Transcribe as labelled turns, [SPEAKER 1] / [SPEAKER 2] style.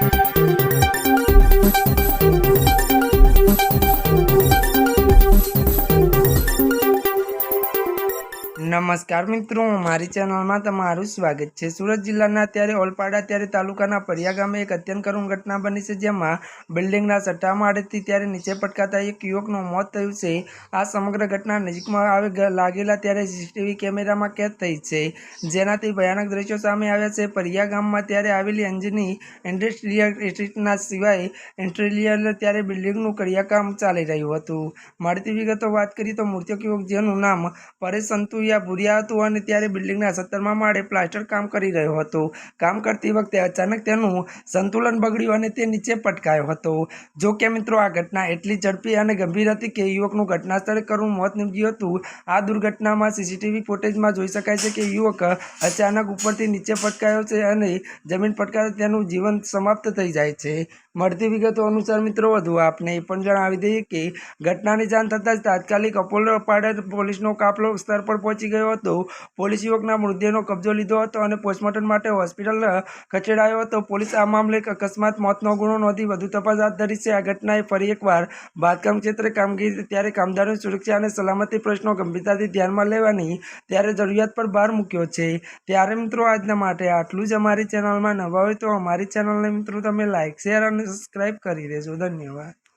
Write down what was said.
[SPEAKER 1] Thank you. નમસ્કાર મિત્રો, મારી ચેનલમાં તમારું સ્વાગત છે. સુરત જિલ્લાના અત્યારે ઓલપાડા ત્યારે તાલુકાના પરિયા ગામે એક અત્યંત કરુણ ઘટના બની છે, જેમાં બિલ્ડિંગના સટ્ટા માળેથી ત્યારે નીચે પટકાતા એક યુવકનું મોત થયું છે. આ સમગ્ર ઘટના નજીકમાં આવે લાગેલા ત્યારે સીસીટીવી કેમેરામાં કેદ થઈ છે. જેનાથી ભયાનક દ્રશ્યો સામે આવ્યા છે. પરિયા ગામમાં ત્યારે આવેલી અંજની ઇન્ડસ્ટ્રીયલ એસ્ટેટના સિવાય ઇન્ડસ્ટ્રીયલ ત્યારે બિલ્ડિંગનું કડિયાકામ ચાલી રહ્યું હતું. મળતી વિગતો વાત કરીએ તો મૃતક યુવક, જેનું નામ પરેશ સંતુયા ભુરિયા હતું અને ત્યારે બિલ્ડિંગના સત્તરમા માળે પ્લાસ્ટર કામ કરી રહ્યો હતો. કામ કરતી વખતે અચાનક તેનું સંતુલન બગડ્યું અને તે નીચે પટકાયો હતો. જો કે મિત્રો, આ ઘટના એટલી ઝડપી અને ગંભીર હતી કે યુવકનું ઘટના સ્થળે કરવું મોત નીપજ્યું હતું. આ દુર્ઘટનામાં સીસીટીવી ફૂટેજમાં જોઈ શકાય છે કે યુવક અચાનક ઉપરથી નીચે પટકાયો છે અને જમીન પટકાતા તેનું જીવન સમાપ્ત થઈ જાય છે. મળતી વિગતો અનુસાર મિત્રો, વધુ આપને એ પણ જણાવી દઈએ કે ઘટનાની જાણ થતાં જ તાત્કાલિક અપોલો પાડર પોલીસનો કાફલો સ્થળ પર પહોંચી ગયો હતો. પોલીસ યુવકના મૃતદેહનો કબજો લીધો હતો અને પોસ્ટમોર્ટમ માટે હોસ્પિટલ ખસેડાયો હતો. પોલીસ આ મામલે અકસ્માત મોતનો ગુનો નોંધી વધુ તપાસ હાથ ધરી છે. આ ઘટનાએ ફરી એકવાર બાંધકામ ક્ષેત્રે કામગીરી ત્યારે કામદારોની સુરક્ષા અને સલામતી પ્રશ્નો ગંભીરતાથી ધ્યાનમાં લેવાની ત્યારે જરૂરિયાત પર ભાર મૂક્યો છે. ત્યારે મિત્રો આજના માટે આટલું જ અમારી ચેનલમાં નવા હોય તો અમારી ચેનલને મિત્રો તમે લાઇક શેર અને સબસ્ક્રાઈબ કરી દેજો. ધન્યવાદ.